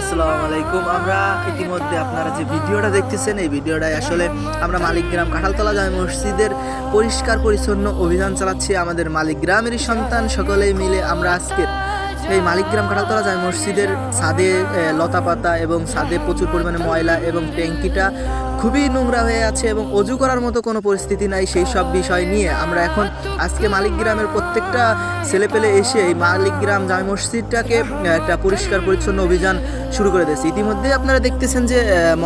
আসসালামু আলাইকুম। আমরা ইতিমধ্যে আপনারা যে ভিডিওটা দেখতেছেন, এই ভিডিওটায় আসলে আমরা মালিকগ্রাম কাঁঠালতলা জামে মসজিদের পরিষ্কার পরিচ্ছন্ন অভিযান চালাচ্ছি। আমাদের মালিকগ্রামেরই সন্তান, সকলেই মিলে আমরা আজকের এই মালিকগ্রাম কাঁঠালতলা জামে মসজিদের ছাদে এ, লতাপাতা এবং ছাদে প্রচুর পরিমাণে ময়লা এবং ট্যাঙ্কিটা খুবই নোংরা হয়ে আছে এবং অজু করার মতো কোনো পরিস্থিতি নাই সেই সব বিষয় নিয়ে। আমরা এখন আজকে মালিকগ্রামের প্রত্যেকটা ছেলেপেলে এসে এই মালিকগ্রাম জামে মসজিদটাকে একটা পরিষ্কার পরিচ্ছন্ন অভিযান শুরু করে দিয়েছে। ইতিমধ্যে আপনারা দেখতেছেন যে আহ,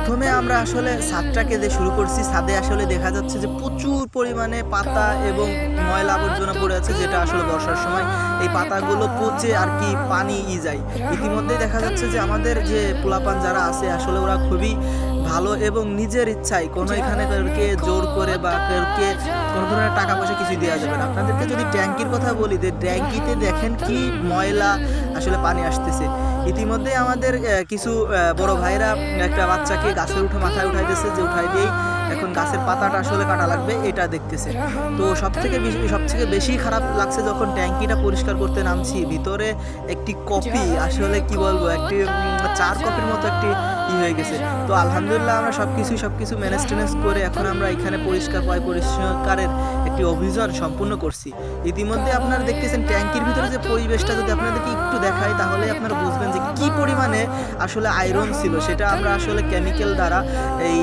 প্রথমে আমরা আসলে ছাদটাকে যে শুরু করছি। ছাদে আসলে দেখা যাচ্ছে যে প্রচুর পরিমাণে পাতা এবং ময়লা আবর্জনা পড়ে আছে, যেটা আসলে বর্ষার সময় এই পাতাগুলো পচে আর কি পানি ই যায়। ইতিমধ্যেই দেখা যাচ্ছে যে আমাদের যে পোলাপান যারা আছে, আসলে ওরা খুবই ভালো এবং নিজের ইচ্ছায় কোনো এখানে কাউকে জোর করে বা কাউকে কোনো ধরনের টাকা পয়সা কিছু দেওয়া যাবে না। আপনাদেরকে যদি ট্যাঙ্কির কথা বলি, যে ট্যাঙ্কিতে দেখেন কি ময়লা আসলে পানি আসতেছে। ইতিমধ্যে আমাদের কিছু বড় ভাইরা একটা বাচ্চাকে গাছে উঠে মাথায় উঠাইতেছে যে উঠাই দিয়েই এখন গাছের পাতাটা আসলে কাটা লাগবে এটা দেখতেছে। তো সব থেকে সব থেকে বেশি খারাপ লাগছে যখন ট্যাঙ্কিটা পরিষ্কার করতে নামছি ভিতরে একটি কপি আসলে কি বলব একটি চার কপির মতো একটি ই হয়ে গেছে। তো আলহামদুলিল্লাহ আমরা সব কিছু সব কিছু ম্যানেজ টেনেজ করে এখন আমরা এখানে পরিষ্কার পয় পরিষ্কারের একটি অভিযান সম্পূর্ণ করছি। ইতিমধ্যে আপনারা দেখতেছেন ট্যাঙ্কির ভিতরে যে পরিবেশটা যদি আপনাদেরকে একটু দেখাই তাহলে আপনারা বুঝবেন যে কি পরিমাণে আসলে আয়রন ছিল। সেটা আমরা আসলে কেমিক্যাল দ্বারা এই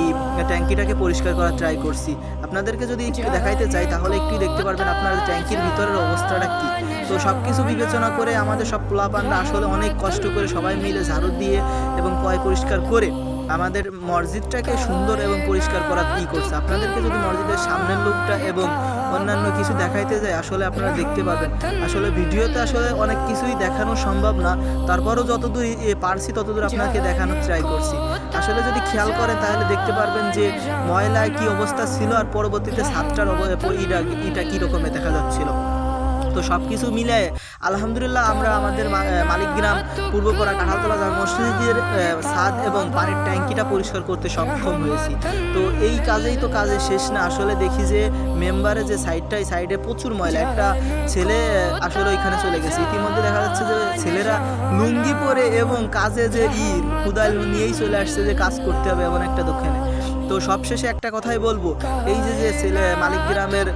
ট্যাঙ্কিটাকে পরিষ্কার করার ট্রাই করছি। আপনাদেরকে যদি একটু দেখাইতে চাই, তাহলে একটু দেখতে পারবেন আপনার ট্যাঙ্কির ভিতরের অবস্থাটা কি। তো সব কিছু বিবেচনা করে আমাদের সব পোলাপানরা আসলে অনেক কষ্ট করে সবাই মিলে ঝাড়ু দিয়ে এবং পয় পরিষ্কার করে আমাদের মসজিদটাকে সুন্দর এবং পরিষ্কার করার ই করছে? আপনাদেরকে যদি মসজিদের সামনের লুকটা এবং অন্যান্য কিছু দেখাইতে যায়, আসলে আপনারা দেখতে পাবেন। আসলে ভিডিওতে আসলে অনেক কিছুই দেখানো সম্ভব না। তারপরও যতদূর পারছি, ততদূর আপনাকে দেখানোর ট্রাই করছি। আসলে যদি খেয়াল করেন, তাহলে দেখতে পারবেন যে ময়লায় কি অবস্থা ছিল আর পরবর্তীতে সাতটার ইটা ইটা কী রকমের দেখা যাচ্ছিল। তো সব কিছু মিলে আলহামদুলিল্লাহ আমরা আমাদের মালিকগ্রাম পূর্বপাড়া কাঁঠালতলা জামে মসজিদের ছাদ এবং পানির ট্যাঙ্কিটা পরিষ্কার করতে সক্ষম হয়েছি। তো এই কাজেই তো কাজে শেষ না, আসলে দেখি যে মেম্বারে যে সাইডটাই সাইডে প্রচুর ময়লা। একটা ছেলে আসলে ওইখানে চলে গেছে। ইতিমধ্যে দেখা যাচ্ছে যে ছেলেরা লুঙ্গি পরে এবং কাজে যে ই, কুদাল নিয়েই চলে আসছে যে কাজ করতে হবে এমন একটা দোকানে। তো সবশেষে একটা কথাই বলব। এই যে যে ছেলে মালিক গ্রামের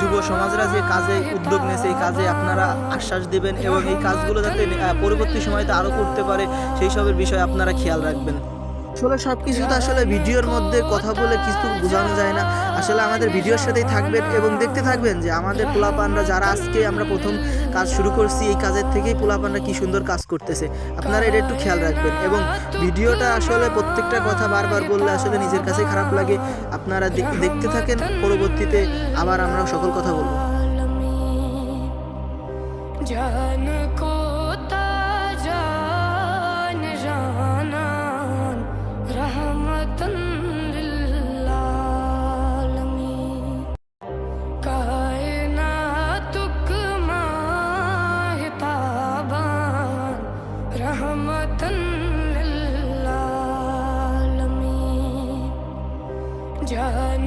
যুব সমাজরা যে কাজে উদ্যোগ নিয়েছে, এই কাজে আপনারা আশ্বাস দেবেন এবং এই কাজগুলো যাতে পরবর্তী সময়তে আরও করতে পারে, সেই সবের বিষয়ে আপনারা খেয়াল রাখবেন। আসলে সব কিছু তো আসলে ভিডিওর মধ্যে কথা বলে কিছু বোঝানো যায় না। আসলে আমাদের ভিডিওর সাথেই থাকবেন এবং দেখতে থাকবেন যে আমাদের পোলাপানরা যারা আজকে আমরা প্রথম কাজ শুরু করছি, এই কাজের থেকেই পোলাপানরা কি সুন্দর কাজ করতেছে। আপনারা এটা একটু খেয়াল রাখবেন এবং ভিডিওটা আসলে প্রত্যেকটা কথা বারবার বললে আসলে নিজের কাছে খারাপ লাগে। আপনারা দেখ- দেখতে থাকেন, পরবর্তীতে আবার আমরা সকল কথা বলব। জান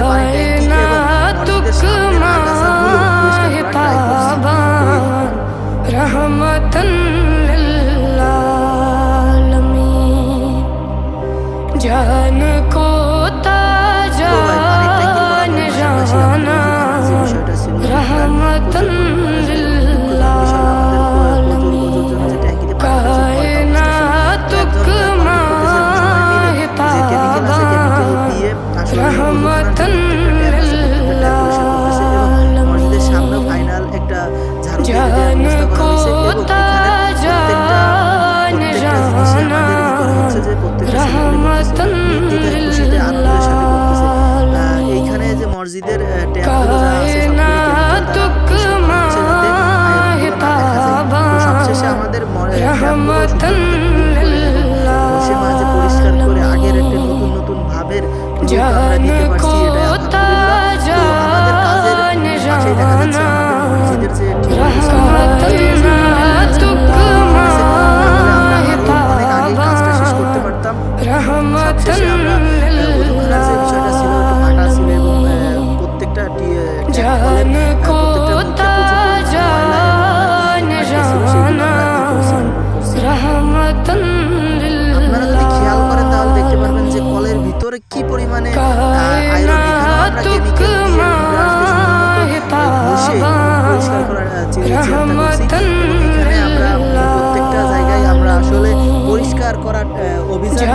астын ভিতরে কি পরিমাণে প্রত্যেকটা জায়গায় আমরা আসলে পরিষ্কার করার অভিযান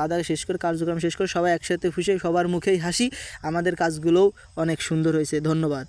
খাওয়া দাওয়া শেষ করে, কার্যক্রম শেষ করে সবাই একসাথে খুশি সবার মুখেই হাসি। আমাদের কাজগুলোও অনেক সুন্দর হয়েছে। ধন্যবাদ।